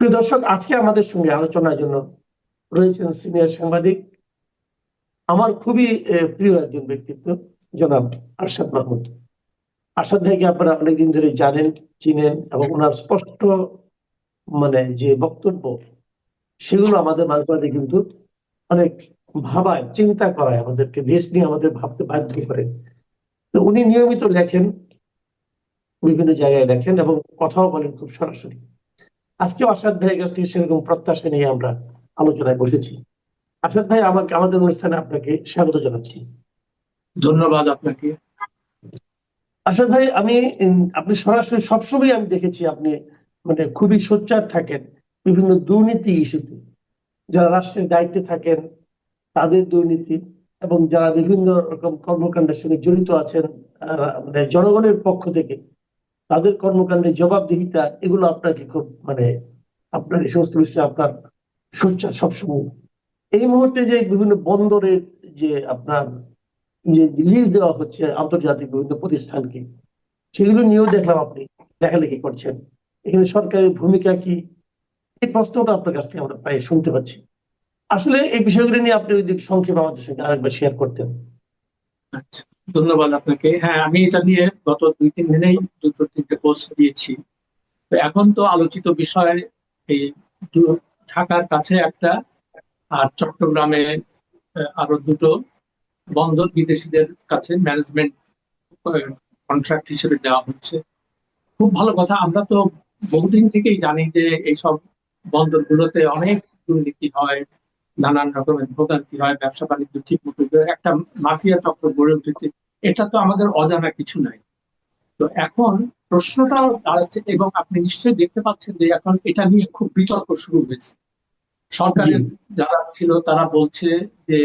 প্রিয় দর্শক, আজকে আমাদের সঙ্গে আলোচনার জন্য রয়েছেন সিনিয়র সাংবাদিক, আমার খুবই প্রিয় একজন ব্যক্তিত্ব, জনাব আরশাদ মাহমুদ। আরশাদ ভাইকে আপনারা অনেকদিন ধরে জানেন, চিনেন এবং ওনার স্পষ্ট মানে যে বক্তব্য, সেগুলো আমাদের মাঝে মাঝে কিন্তু অনেক ভাবায়, চিন্তা করায়, আমাদেরকে দেশ নিয়ে আমাদের ভাবতে বাধ্য করে। তো উনি নিয়মিত লেখেন, বিভিন্ন জায়গায় লেখেন এবং কথাও বলেন খুব সরাসরি। আজকে আসাদ ভাইয়ের কাছ থেকে সেরকম প্রত্যাশা নিয়ে আমরা আলোচনায় বসেছি। আসাদ ভাই আমাকে আমাদের অনুষ্ঠানে আপনাকে স্বাগত জানাচ্ছি। ধন্যবাদ আপনাকে। আসাদ ভাই আমি আপনি সরাসরি সবসময় আমি দেখেছি আপনি মানে খুবই সোচ্চার থাকেন বিভিন্ন দুর্নীতি ইস্যুতে। যারা রাষ্ট্রের দায়িত্বে থাকেন তাদের দুর্নীতি এবং যারা বিভিন্ন রকম কর্মকাণ্ডের সঙ্গে জড়িত আছেন মানে জনগণের পক্ষ থেকে তাদের কর্মকাণ্ডের জবাবদিহিতা, এগুলো আপনাকে খুব মানে আপনার এই সমস্ত বিষয়ে আপনার সোচ্চার সবসময়। এই মুহূর্তে যে বিভিন্ন বন্দরের যে আপনার যে লিজ দেওয়া হচ্ছে আন্তর্জাতিক বিভিন্ন প্রতিষ্ঠানকে, সেগুলো নিয়েও দেখলাম আপনি, লেখালেখি করছেন। এখানে সরকারের ভূমিকা কি? এই প্রশ্নটা আপনার কাছ থেকে আমরা প্রায় শুনতে পাচ্ছি। আসলে এই বিষয়গুলো নিয়ে আপনি ওই দিক সংক্ষেপে আমাদের সঙ্গে আরেকবার শেয়ার করতেন। আচ্ছা। ধন্যবাদ আপনাকে। হ্যাঁ আমি এটা নিয়ে গত দুই তিন দিনেই দুটো তিনটে পোস্ট দিয়েছি। তো এখন তো আলোচিত বিষয় এই ঢাকার কাছে একটা আর চট্টগ্রামে আরও দুটো বন্দর বিদেশিদের কাছে ম্যানেজমেন্ট কন্ট্রাক্ট হিসেবে দেওয়া হচ্ছে। খুব ভালো কথা, আমরা তো বহুদিন থেকেই জানি যে এইসব বন্দরগুলোতে অনেক দুর্নীতি হয়, নানান রকমের ভোগান্তি হয় ব্যবসা বাণিজ্য ঠিক মতো, একটা মাফিয়া চক্র গড়ে উঠেছে। এটা তো আমাদের অজানা কিছু নাই। তো এখন প্রশ্নটা দাঁড়াচ্ছে এবং আপনি নিশ্চয়ই দেখতে পাচ্ছেন যে এখন এটা নিয়ে খুব বিতর্ক শুরু হয়েছে। সরকারের যারা ছিল তারা বলছে যে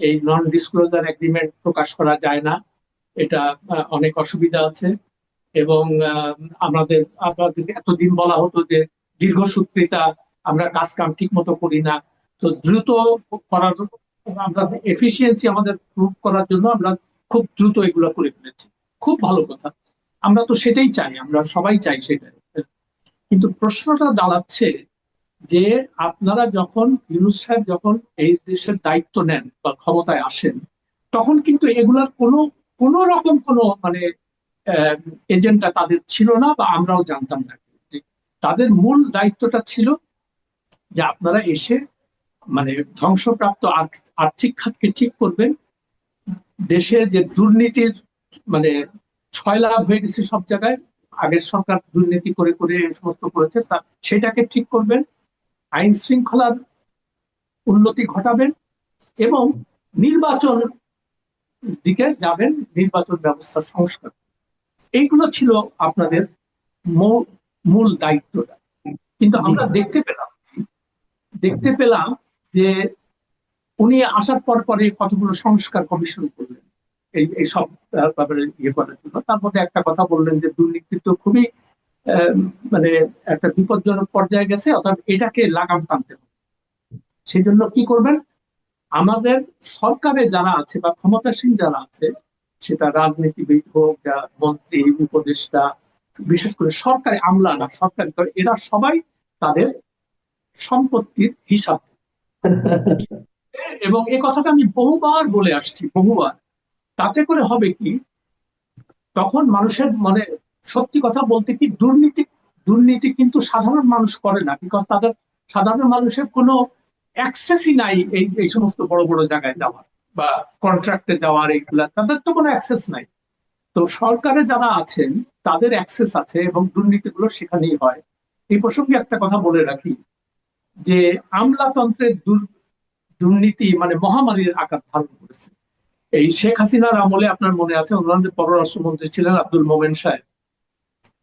এই নন ডিসক্লোজার এগ্রিমেন্ট প্রকাশ করা যায় না। এটা অনেক অসুবিধা আছে এবং আমাদের আপনাদের এতদিন বলা হতো যে দীর্ঘসূত্রিতা আমরা কাজ কাম ঠিক মতো করি না। তো দ্রুত করার আমরা এফিসিয়েন্সি আমাদের প্রুভ করার জন্য আমরা খুব দ্রুত এগুলো করে ফেলেছি। খুব ভালো কথা। আমরা তো সেটাই চাই, আমরা সবাই চাই সেটা কিন্তু প্রশ্নটা দাঁড়াচ্ছে যে আপনারা যখন ইউনুস সাহেব যখন এই দেশের দায়িত্ব নেন বা ক্ষমতায় আসেন, তখন কিন্তু এগুলার কোনো কোনো রকম কোনো মানে এজেন্টটা তাদের ছিল না বা আমরাও জানতাম না। তাদের মূল দায়িত্বটা ছিল যে আপনারা এসে মানে ধ্বংসপ্রাপ্ত আর্থ- আর্থিক খাতকে ঠিক করবেন দেশের যে দুর্নীতির মানে ছয় লাভ হয়ে গেছে সব জায়গায়, আগের সরকার দুর্নীতি করে করে সমস্ত করেছে, তা সেটাকে ঠিক করবেন, আইন শৃঙ্খলার উন্নতি ঘটাবেন এবং নির্বাচন দিকে যাবেন, নির্বাচন ব্যবস্থা সংস্কার। এইগুলো ছিল আপনাদের মূল দায়িত্বটা। কিন্তু আমরা দেখতে পেলাম দেখতে পেলাম যে উনি আসার পর পরে কতগুলো সংস্কার কমিশন করলেন। এই এই সব ব্যাপারে ইয়ে করার জন্য। তার মধ্যে একটা কথা বললেন যে দুর্নীতি তো খুবই মানে একটা বিপজ্জনক পর্যায়ে গেছে, অর্থাৎ এটাকে লাগাম টানতে হবে। সেই জন্য কি করবেন? আমাদের সরকারে যারা আছে বা ক্ষমতাসীন যারা আছে, সেটা রাজনীতিবিদ হোক মন্ত্রী, উপদেষ্টা, বিশেষ করে সরকারি আমলা না, সরকারি করে, এরা সবাই তাদের সম্পত্তির হিসাব। এবং এই কথাটা আমি বহুবার বলে আসছি, বহুবার। তাতে করে হবে কি? তখন মানুষের মানে সত্যি কথা বলতে কি, দুর্নীতি দুর্নীতি কিন্তু সাধারণ মানুষ করে না বিকজ তাদের সাধারণ মানুষের কোনো অ্যাক্সেসই নাই এই এই সমস্ত বড় বড় জায়গায় যাওয়ার বা কন্ট্রাক্টে যাওয়ার এইগুলা। তাদের তো কোনো অ্যাক্সেস নাই। তো সরকারে যারা আছেন, তাদের অ্যাক্সেস আছে এবং দুর্নীতিগুলো সেখানেই হয়। এই প্রসঙ্গে একটা কথা বলে রাখি, যে আমলাতন্ত্রের দুর্নীতি মানে মহামারীর আকার ধারণ করেছে। এই শেখ হাসিনার আমলে আপনার মনে আছে ওনার যে পররাষ্ট্রমন্ত্রী ছিলেন আব্দুল মোমেন সাহেব,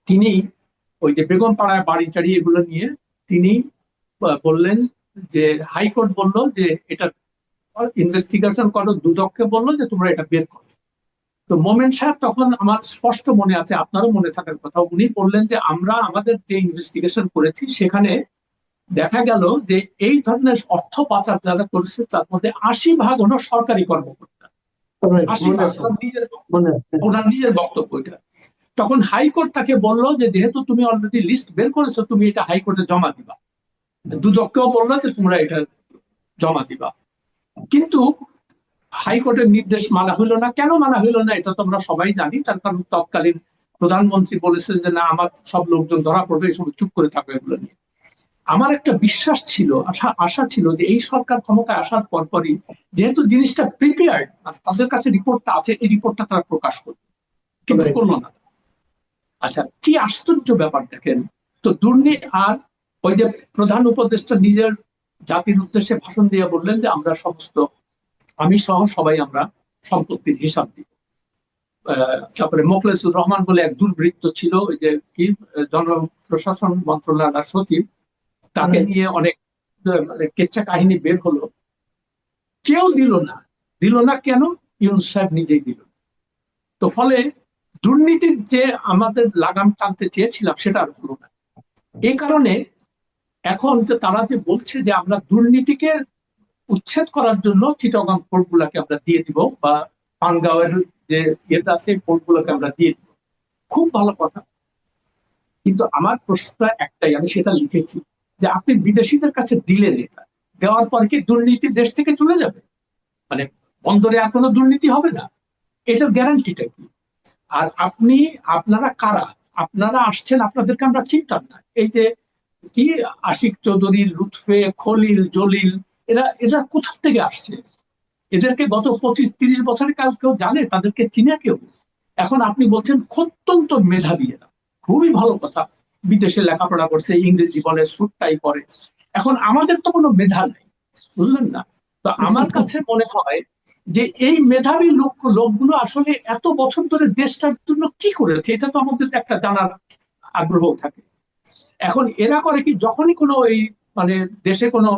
তিনি ওই যে বেগম পাড়ায় বাড়ি টাড়ি এগুলো নিয়ে তিনি বললেন যে, হাইকোর্ট বলল যে, এটা ইনভেস্টিগেশন করো, দুদককে বলল যে, তোমরা এটা বের করো। তো মোমেন সাহেব তখন আমার স্পষ্ট মনে আছে, আপনারও মনে থাকার কথা, উনি বললেন যে, আমরা আমাদের যে ইনভেস্টিগেশন করেছি, সেখানে দেখা গেল যে এই ধরনের অর্থ পাচার যারা করেছে তার মধ্যে আশি ভাগ হলো সরকারি কর্মকর্তা। আশি ভাগ ওনার নিজের ওনার নিজের বক্তব্য এটা। তখন হাইকোর্ট তাকে বলল যে যেহেতু তুমি অলরেডি লিস্ট বের করেছ তুমি এটা হাইকোর্টে জমা দিবা। দুদককেও বলল যে তোমরা এটা জমা দিবা। কিন্তু হাইকোর্টের নির্দেশ মানা হইল না। কেন মানা হইল না? এটা তো আমরা সবাই জানি। তার কারণ তৎকালীন প্রধানমন্ত্রী বলেছে যে না আমার সব লোকজন ধরা পড়বে এই সময় চুপ করে থাকবে এগুলো নিয়ে। আমার একটা বিশ্বাস ছিল আশা আশা ছিল যে এই সরকার ক্ষমতায় আসার পরপরই যেহেতু জিনিসটা প্রিপেয়ার্ড তাদের কাছে রিপোর্টটা আছে এই রিপোর্টটা তারা প্রকাশ করবে। কিন্তু করল না। আচ্ছা কি আশ্চর্য ব্যাপার দেখেন তো দুর্নীতি আর ওই যে প্রধান উপদেষ্টা নিজের জাতির উদ্দেশ্যে ভাষণ দিয়ে বললেন যে আমরা সমস্ত আমি সহ সবাই আমরা সম্পত্তির হিসাব দিব। আহ, তারপরে মোখলেসুর রহমান বলে এক দুর্বৃত্ত ছিল ওই যে কি আহ, জনপ্রশাসন মন্ত্রণালয়ের সচিব তাকে নিয়ে অনেক মানে কেচ্ছা কাহিনী বের হলো। কেউ দিল না। দিল না কেন? ইউন সাহেব নিজেই দিল তো ফলে দুর্নীতির যে আমাদের লাগাম টানতে চেয়েছিলাম সেটা আর হলো না। এই কারণে এখন যে তারা যে বলছে যে আমরা দুর্নীতিকে উচ্ছেদ করার জন্য চিটাগাং পোর্ট গুলাকে আমরা দিয়ে দিব বা পানগাঁওয়ের যে ইয়েটা আছে পোর্ট গুলোকে আমরা দিয়ে দিব। খুব ভালো কথা। কিন্তু আমার প্রশ্নটা একটাই আমি সেটা লিখেছি। যে আপনি বিদেশিদের কাছে দিলেন এটা, দেওয়ার পর কি দুর্নীতি দেশ থেকে চলে যাবে? মানে বন্দরে আর কোনো দুর্নীতি হবে না। এটার গ্যারান্টিটা কি? আর আপনি, আপনারা কারা? আপনারা আসছেন, আপনাদেরকে আমরা চিনতাম না। এই যে কি আশিক চৌধুরী, লুৎফে, খলিল, জলিল, এরা এরা কোথা থেকে আসছে? এদেরকে গত পঁচিশ, তিরিশ বছরের কাল কেউ জানে? তাদেরকে চিনে কেউ? এখন আপনি বলছেন, অত্যন্ত মেধাবী এরা। খুবই ভালো কথা। বিদেশে লেখাপড়া করছে, ইংরেজি বলে সুটটাই পরে। এখন আমাদের তো কোনো মেধা নেই, বুঝলেন না? তো আমার কাছে মনে হয় যে এই মেধাবী লোক, লোকগুলো আসলে এত বছর ধরে দেশটার জন্য কি করেছে, এটা তো আমাদের একটা জানার আগ্রহ থাকে। এখন এরা করে কি, যখনই কোনো এই মানে দেশে কোনো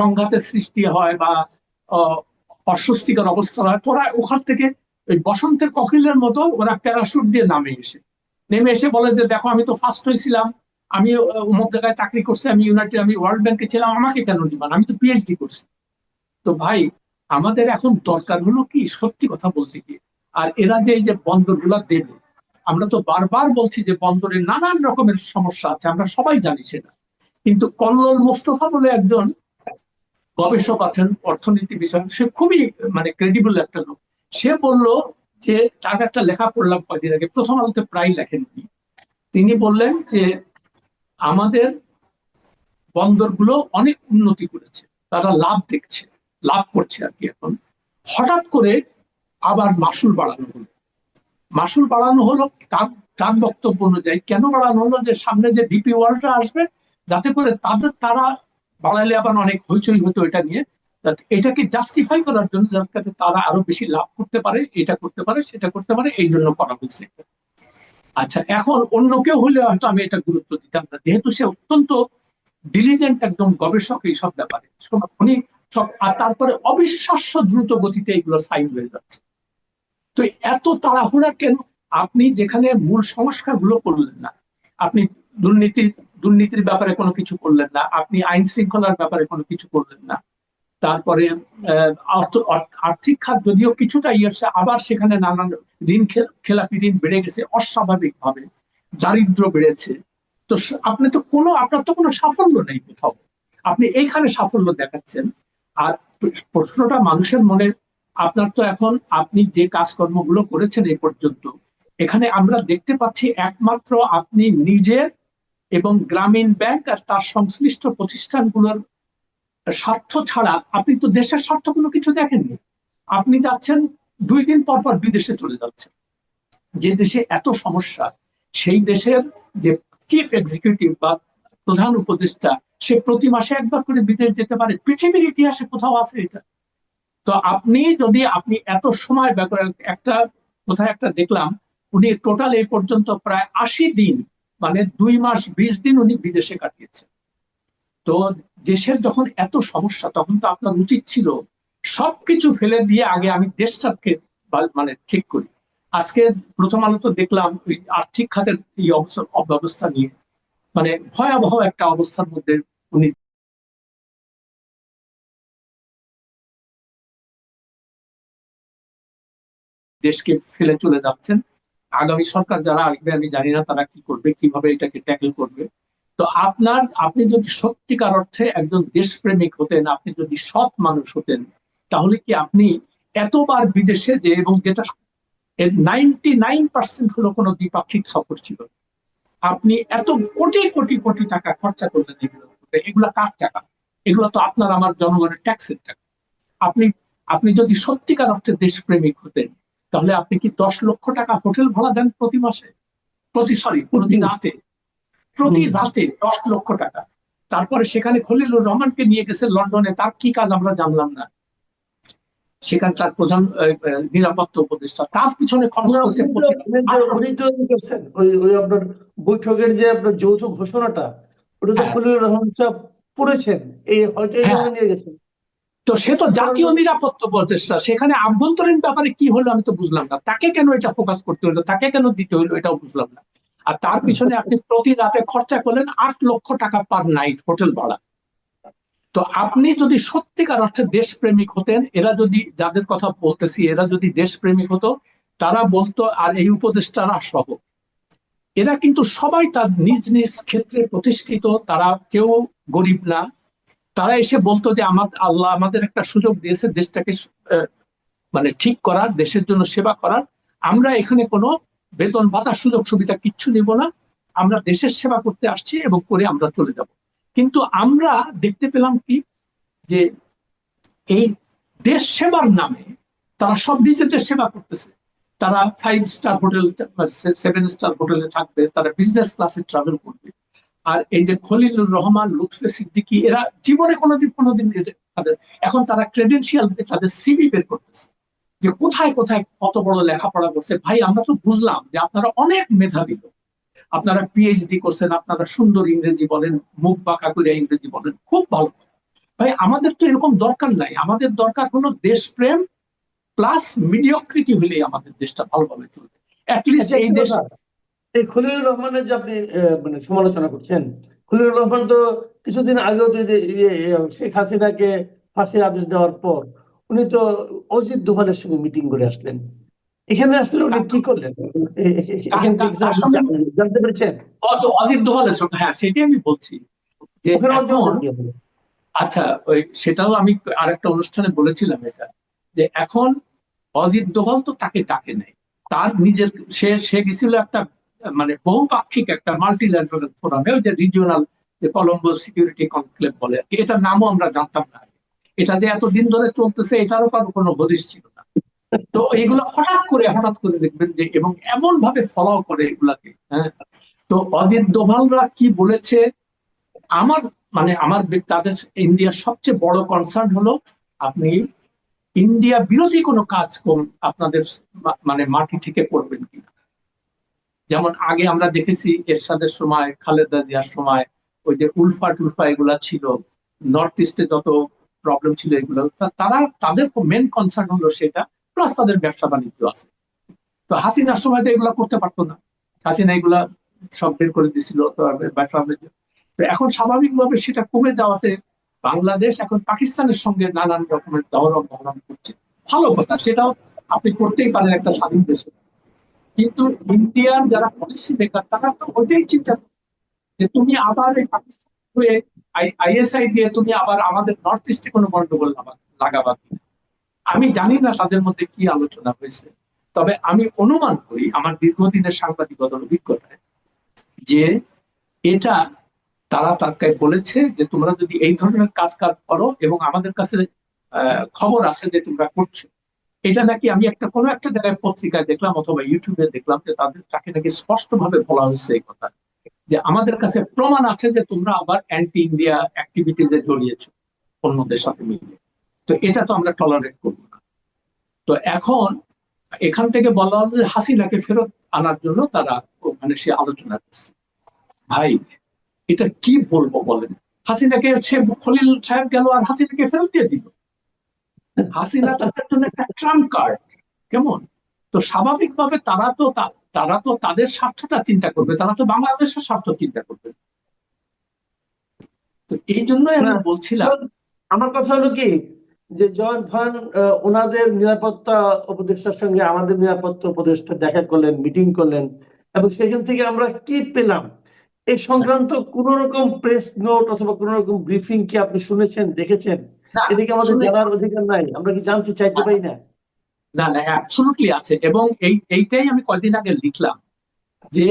সংঘাতের সৃষ্টি হয় বা অস্বস্তিকর অবস্থা হয়, তোরা ওখান থেকে ওই বসন্তের ককিলের মতো ওরা প্যারাশুট দিয়ে নামে এসে। নেমে এসে বলে যে, দেখো, আমি তো ফার্স্ট হয়েছিলাম আমি অমুক জায়গায় চাকরি করছি, আমি ইউনাইটেড আমি ওয়ার্ল্ড ব্যাংকে ছিলাম, আমাকে কেন নিবান আমি তো পিএইচডি করছি। তো ভাই, আমাদের এখন দরকার হলো কি? সত্যি কথা বলতে কি আর এরা যে এই যে বন্দরগুলো দেবে, আমরা তো বারবার বলছি যে, বন্দরে নানান রকমের সমস্যা আছে, আমরা সবাই জানি সেটা। কিন্তু কল্লোল মোস্তফা বলে একজন গবেষক আছেন, অর্থনীতি বিষয় সে খুবই মানে ক্রেডিবল একটা লোক। সে বলল যে তার একটা লেখা পড়লাম কয়েকদিন আগে, প্রথম আলোতে প্রায় লেখেন উনি। তিনি বললেন যে, আমাদের বন্দরগুলো অনেক উন্নতি করেছে। তারা লাভ দেখছে, লাভ করছে আর কি এখন। হঠাৎ করে আবার মাসুল বাড়ানো হলো। মাসুল বাড়ানো হলো তার তার বক্তব্য অনুযায়ী কেন বাড়ানো হলো? যে সামনে যে ডিপি ওয়ার্ল্ডরা আসবে, যাতে করে তাদের, তারা বাড়াইলে আবার অনেক হইচই হতো এটা নিয়ে। এটাকে জাস্টিফাই করার জন্য যাতে তারা আরও বেশি লাভ করতে পারে, এটা করতে পারে, সেটা করতে পারে, এই জন্য করা হয়েছে। আচ্ছা এখন অন্য কেউ হলে হয়তো আমি এটা গুরুত্ব দিতাম না। যেহেতু সে অত্যন্ত ডিলিজেন্ট একদম গবেষক এই সব ব্যাপারে। উনি সব, আর তারপরে অবিশ্বাস্য দ্রুত গতিতে এগুলো সাইন হয়ে যাচ্ছে। তো এত তাড়াহুড়া কেন? আপনি যেখানে মূল সংস্কারগুলো করলেন না, আপনি দুর্নীতি দুর্নীতির ব্যাপারে কোনো কিছু করলেন না, আপনি আইন শৃঙ্খলার ব্যাপারে কোনো কিছু করলেন না তারপরে আর্থিক খাত যদিও কিছুটা ইয়েছে, আবার সেখানে নানান ঋণ খেলাপি ঋণ বেড়ে গেছে অস্বাভাবিক ভাবে দারিদ্র বেড়েছে। তো আপনি তো কোনো, আপনার তো কোনো সাফল্য নেই কোথাও। আপনি এইখানে সাফল্য দেখাচ্ছেন। আর প্রশ্নটা মানুষের মনে, আপনার তো এখন আপনি যে কাজকর্মগুলো করেছেন এই পর্যন্ত, এখানে আমরা দেখতে পাচ্ছি একমাত্র আপনি নিজের এবং গ্রামীণ ব্যাংক আর তার সংশ্লিষ্ট প্রতিষ্ঠানগুলোর স্বার্থ ছাড়া আপনি তো দেশের স্বার্থ কোনো কিছু দেখেননি। আপনি যাচ্ছেন, দুই দিন পর পর বিদেশে চলে যাচ্ছেন। যে দেশে এত সমস্যা, সেই দেশের যে চিফ এক্সিকিউটিভ বা প্রধান উপদেষ্টা, সে প্রতি মাসে একবার করে বিদেশ যেতে পারে। পৃথিবীর ইতিহাসে কোথাও আছে এটা। তো আপনি যদি, আপনি এত সময় ব্যয় করেন, একটা, কোথায় একটা দেখলাম, উনি টোটাল এই পর্যন্ত প্রায় আশি দিন মানে দুই মাস বিশ দিন উনি বিদেশে কাটিয়েছেন। তো দেশের যখন এত সমস্যা, তখন তো আপনার উচিত ছিল সবকিছু ফেলে দিয়ে আগে আমি দেশটাকে মানে ঠিক করি। আজকে প্রথম আলো তো দেখলাম আর্থিক খাতের এই অবস্থা অব্যবস্থা নিয়ে। মানে ভয়াবহ একটা অবস্থার মধ্যে উনি দেশকে ফেলে চলে যাচ্ছেন। আগামী সরকার যারা আসবে, আমি জানি না তারা কি করবে, কীভাবে এটাকে ট্যাকেল করবে। তো আপনার, আপনি যদি সত্যিকার অর্থে একজন দেশপ্রেমিক হতেন, আপনি যদি সৎ মানুষ হতেন, তাহলে কি আপনি এতবার বিদেশে যে, এবং যেটা নাইনটি নাইন পার্সেন্ট হলো কোনো দ্বিপাক্ষিক সফর ছিল, আপনি এত কোটি কোটি কোটি টাকা খরচা করলেন এগুলো এগুলো কার টাকা? এগুলো তো আপনার, আমার জনগণের ট্যাক্সের টাকা। আপনি আপনি যদি সত্যিকার অর্থে দেশপ্রেমিক হতেন, তাহলে আপনি কি দশ লক্ষ টাকা হোটেল ভাড়া দেন প্রতি মাসে? প্রতি সরি প্রতি রাতে? প্রতি রাতে দশ লক্ষ টাকা। তারপরে সেখানে খলিলুর রহমানকে নিয়ে গেছে লন্ডনে। তার কি কাজ আমরা জানলাম না। সেখানে সেখানকার প্রধান নিরাপত্তা উপদেষ্টা। তার পিছনে খরচ করছেন ওই আপনার বৈঠকের যে আপনার যৌথ ঘোষণাটা ওটা তো হ্যাঁ। খলিলুর রহমান সাহেব পড়েছেন। এই হয়তো হ্যাঁ। নিয়ে গেছেন। তো সে তো জাতীয় নিরাপত্তা উপদেষ্টা। সেখানে আভ্যন্তরীণ ব্যাপারে কি হলো আমি তো বুঝলাম না। তাকে কেন এটা ফোকাস করতে হলো? তাকে কেন দিতে হলো? এটাও বুঝলাম না। আর তার পিছনে আপনি প্রতি রাতে খরচা করলেন আট লক্ষ টাকা পার নাইট হোটেল ভাড়া। তো আপনি যদি সত্যিকার অর্থে দেশপ্রেমিক হতেন, এরা যদি, যাদের কথা বলতেছি, এরা যদি দেশপ্রেমিক হতো, তারা বলতো, আর এই উপদেষ্টারা সহ এরা কিন্তু সবাই তার নিজ নিজ ক্ষেত্রে প্রতিষ্ঠিত, তারা কেউ গরিব না। তারা এসে বলতো যে, আমার আল্লাহ আমাদের একটা সুযোগ দিয়েছে দেশটাকে মানে ঠিক করার, দেশের জন্য সেবা করার। আমরা এখানে কোনো বেতন ভাতা সুযোগ সুবিধা কিচ্ছু নিব না। আমরা দেশের সেবা করতে আসছি এবং করে আমরা চলে যাব। কিন্তু আমরা দেখতে পেলাম কি? যে এই দেশ সেবার নামে তারা সব নিজেদের সেবা করতেছে। তারা five star hotel seven star হোটেলে থাকবে, তারা বিজনেস ক্লাসে ট্রাভেল করবে। আর এই যে খলিলুর রহমান, লুৎফে সিদ্দিকি, এরা জীবনে কোনোদিন কোনোদিন তাদের এখন তারা ক্রেডেন্সিয়াল তাদের সিভি বের করতেছে। যে কোথায় কোথায় কত বড় লেখাপড়া করছে ভাই আমরা তো বুঝলাম যে আপনারা অনেক মেধাবী লোক। আপনারা পিএইচডি করছেন আপনারা সুন্দর ইংরেজি বলেন মুখ বাঁকা করে ইংরেজি বলেন খুব ভালো। ভাই আমাদের তো এরকম দরকার নাই। আমাদের দরকার হলো দেশপ্রেম প্লাস মিডিওক্রিটি হলেই আমাদের দেশটা ভালোভাবে চলবে। অ্যাটলিস্ট আচ্ছা, এই দেশ এই খলিলুর রহমানের যে আপনি মানে সমালোচনা করছেন খলিলুর রহমান তো কিছুদিন আগেও ইয়ে, শেখ হাসিনাকে ফাঁসির আদেশ দেওয়ার পর উনি তো অজিত দোভালের সঙ্গে মিটিং করে আসলেন এখানে আসলে উনি কি করলেন জানেন- জানতে পেরেছেন অজিত দোভালের সঙ্গে হ্যাঁ সেটাই আমি বলছি যে? আচ্ছা ওই সেটাও আমি আরেকটা অনুষ্ঠানে বলেছিলাম এটা যে এখন অজিত দোভাল তো তাকে ডাকে নাই তার নিজের সে সে গেছিল একটা মানে বহুপাক্ষিক একটা মাল্টিল্যাটারাল ফোরামে ওই যে রিজিওনাল যে কলম্বো সিকিউরিটি কনক্লেভ বলে আর কি এটার নামও আমরা জানতাম না। এটা যে এতদিন ধরে চলতেছে, এটারও কারও কোনো হদিশ ছিল না। তো এইগুলো হঠাৎ করে হঠাৎ করে দেখবেন যে, এবং এমন ভাবে ফলো করে এগুলাকে হ্যাঁ। তো অজিত দোভালরা কি বলেছে? আমার মানে আমার তাদের ইন্ডিয়ার সবচেয়ে বড় কনসার্ন হলো, আপনি ইন্ডিয়া বিরোধী কোনো কাজ কম আপনাদের মানে মাটি থেকে করবেন কিনা? যেমন আগে আমরা দেখেছি এরশাদের সময়, খালেদা জিয়ার সময়, ওই যে উলফা টুলফা এগুলা ছিল নর্থ ইস্টে যত প্রবলেম ছিল এগুলো। তারা তাদের মেন কনসার্ন হলো সেটা প্লাস তাদের ব্যবসা বাণিজ্য আছে। তো হাসিনার সময় তো এগুলা করতে পারতো না। হাসিনা এগুলা সব বের করে দিছিল ব্যবসা বাণিজ্য। তো এখন স্বাভাবিকভাবে সেটা কমে যাওয়াতে বাংলাদেশ এখন পাকিস্তানের সঙ্গে নানান রকমের দহরম বহরম করছে। ভালো কথা, সেটাও আপনি করতেই পারেন একটা স্বাধীন দেশে। কিন্তু ইন্ডিয়ান যারা পলিসি মেকার তারা তো ওইটাই চিন্তা যে তুমি আবার এই পাকিস্তান আইএসআই দিয়ে তুমি আবার আমাদের নর্থ ইস্টে কোনো গন্ডগোল লাগাবা কিনা। আমি জানি না তাদের মধ্যে কি আলোচনা হয়েছে। তবে আমি অনুমান করি, আমার দীর্ঘদিনের সাংবাদিকতার অভিজ্ঞতায়, যে এটা তারা তাকে বলেছে যে তোমরা যদি এই ধরনের কাজ কাজ করো এবং আমাদের কাছে খবর আছে যে তোমরা করছ। এটা নাকি আমি একটা, কোনো একটা জায়গায় পত্রিকায় দেখলাম অথবা ইউটিউবে দেখলাম যে তাদের তাকে নাকি স্পষ্টভাবে বলা হয়েছে এই কথা। যে আমাদের কাছে প্রমাণ আছে যে তোমরা আবার অ্যান্টি ইন্ডিয়া অ্যাক্টিভিটিজে জড়িয়েছ অন্যদের সাথে মিলিয়ে। তো এটা তো আমরা টলারেট করব না। তো এখন এখান থেকে বলা হলো যে হাসিনাকে ফেরত আনার জন্য তারা ওখানে সে আলোচনা করছে। ভাই, এটা কি বলব বলেন? হাসিনাকে সে খলিল সাহেব গেল আর হাসিনাকে ফেরত দিয়ে দিল। হাসিনা তাদের জন্য একটা ট্রাম্প কার্ড কেমন? তো স্বাভাবিকভাবে তারা তো তা- তারা তো তাদের স্বার্থটা চিন্তা করবে তারা তো বাংলাদেশের স্বার্থ চিন্তা করবে। তো এই জন্যই আমি বলছিলাম আমার কথা হলো কি? যে জন ওনাদের নিরাপত্তা উপদেষ্টার সঙ্গে আমাদের নিরাপত্তা উপদেষ্টা দেখা করলেন মিটিং করলেন এবং সেখান থেকে আমরা কি পেলাম? এই সংক্রান্ত কোন রকম প্রেস নোট অথবা কোন রকম ব্রিফিং কি আপনি শুনেছেন দেখেছেন? এদিকে আমাদের জানার অধিকার নাই আমরা কি জানতে চাইতে পারি না? না না অ্যাবসলুটলি আছে। এবং এই এইটাই আমি কয়দিন আগে লিখলাম যে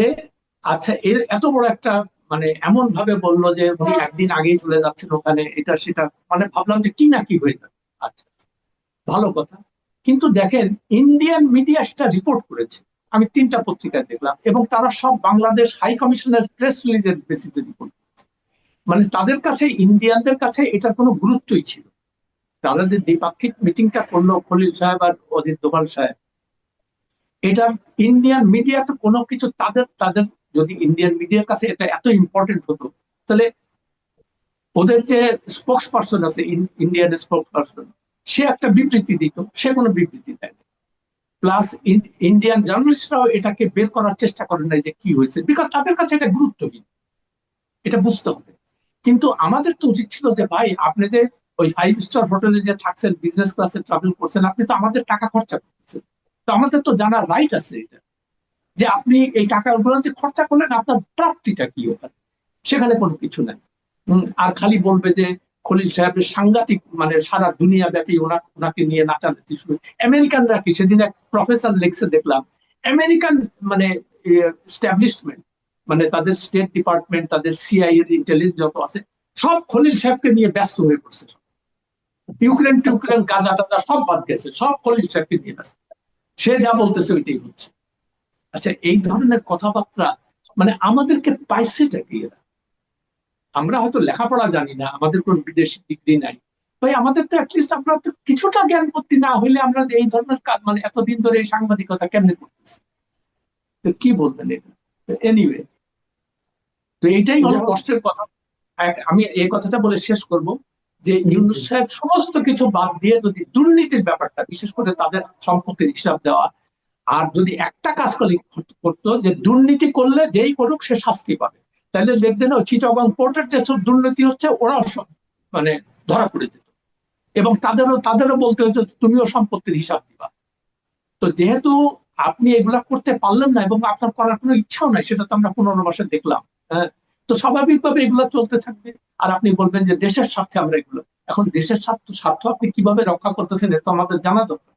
আচ্ছা এর এত বড় একটা মানে এমন ভাবে বলল যে উনি একদিন আগেই চলে যাচ্ছেন ওখানে এটা সেটা মানে ভাবলাম যে কি না কি হয়ে যাবে। আচ্ছা ভালো কথা। কিন্তু দেখেন ইন্ডিয়ান মিডিয়া সেটা রিপোর্ট করেছে। আমি তিনটা পত্রিকায় দেখলাম এবং তারা সব বাংলাদেশ হাই কমিশনের প্রেস রিলিজের বেসিসে রিপোর্ট করেছে। মানে তাদের কাছে ইন্ডিয়ানদের কাছে এটার কোনো গুরুত্বই ছিল। তারা যে দ্বিপাক্ষিক মিটিংটা করল খলিল সাহেব আর অজিত দোভাল সাহেব, এটা ইন্ডিয়ান মিডিয়া তো কোনো কিছু তাদের তাদের যদি ইন্ডিয়ান মিডিয়ার কাছে এটা এত ইম্পর্টেন্ট হতো, তাহলে ওদের যে স্পোক্স পার্সন আছে ইন্ডিয়ান স্পোক্স পার্সন সে একটা বিবৃতি দিত, সে কোনো বিবৃতি দেয় প্লাস ইন্ডিয়ান জার্নালিস্টরাও এটাকে বের করার চেষ্টা করে নাই যে কি হয়েছে বিকজ তাদের কাছে এটা গুরুত্বহীন। এটা বুঝতে হবে। কিন্তু আমাদের তো উচিত ছিল যে, ভাই, আপনি যে ওই ফাইভ স্টার হোটেলে যে থাকছেন বিজনেস ক্লাসে ট্রাভেল করছেন, আপনি তো আমাদের টাকা খরচা করতেছেন তো আমাদের তো জানার রাইট আছে এটা। যে আপনি এই টাকাগুলো যে খরচা করলেন, আপনার প্রাপ্তিটা কি ওখানে? সেখানে কোনো কিছু নাই। আর খালি বলবে যে খলিল সাহেবের সাংঘাতিক মানে সারা দুনিয়া ব্যাপী ওনা, ওনাকে নিয়ে নাচানাচি শুরু। আমেরিকানরা কি? সেদিন এক প্রফেসর লেখছে, দেখলাম, আমেরিকান মানে স্ট্যাবলিশমেন্ট মানে তাদের স্টেট ডিপার্টমেন্ট তাদের সিআই এর ইন্টেলিজেন্স যত আছে, সব খলিল সাহেবকে নিয়ে ব্যস্ত হয়ে পড়ছে। ইউক্রেন টিউক্রেন গাজা টাজা সব বাদ গেছে সব খলিল সাহেবকে নিয়ে ব্যস্ত সে যা বলতেছে ওইটাই হচ্ছে। আচ্ছা এই ধরনের কথাবার্তা মানে আমাদেরকে পাইছেটা কি এরা? আমরা হয়তো লেখাপড়া জানি না আমাদের কোন বিদেশি ডিগ্রি নাই। ভাই আমাদের তো অ্যাটলিস্ট আমরা তো কিছুটা জ্ঞান বুদ্ধি না হইলে আমরা এই ধরনের কাজ মানে এতদিন ধরে এই সাংবাদিকতা কেমনে করতেছি? তো কি বলবেন এটা? এনিওয়ে তো এইটাই হলো কষ্টের কথা। আমি এই কথাটা বলে শেষ করব। যে ইউনুস সাহেব সমস্ত কিছু বাদ দিয়ে যদি দুর্নীতির ব্যাপারটা বিশেষ করে তাদের সম্পত্তির হিসাব দেওয়া আর যদি একটা কাজ করলে করতো যে দুর্নীতি করলে যেই করুক সে শাস্তি পাবে। তাহলে দেখবেন ওই চিটাগং পোর্টের যে সব দুর্নীতি হচ্ছে ওরাও সব মানে ধরা পড়ে যেত। এবং তাদেরও তাদেরও বলতে হচ্ছে তুমিও সম্পত্তির হিসাব দিবা। তো যেহেতু আপনি এগুলা করতে পারলেন না এবং আপনার করার কোনো ইচ্ছাও নাই সেটা তো আমরা পনেরো মাসে দেখলাম হ্যাঁ? তো স্বাভাবিকভাবে এগুলো চলতে থাকবে। আর আপনি বলবেন যে দেশের স্বার্থে আমরা এগুলো। এখন দেশের স্বার্থ স্বার্থ আপনি কীভাবে রক্ষা করতেছেন এটা আমাদের জানা দরকার।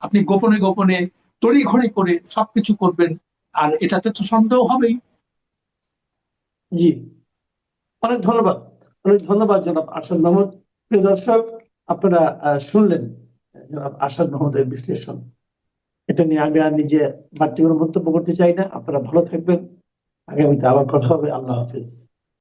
আপনি গোপনে গোপনে, তড়িঘড়ি করে সবকিছু করবেন, আর এটাতে তো সন্দেহ হবেই। জি। অনেক ধন্যবাদ। অনেক ধন্যবাদ জনাব আসাদ মাহমুদ। প্রিয় দর্শক, আপনারা শুনলেন, জনাব আসাদ মাহমুদের বিশ্লেষণ। এটা নিয়ে আমি আর নিজে বাড়তি কোনো মন্তব্য করতে চাই না। আপনারা ভালো থাকবেন। আগামীতে আবার কথা হবে আল্লাহ হাফিজ।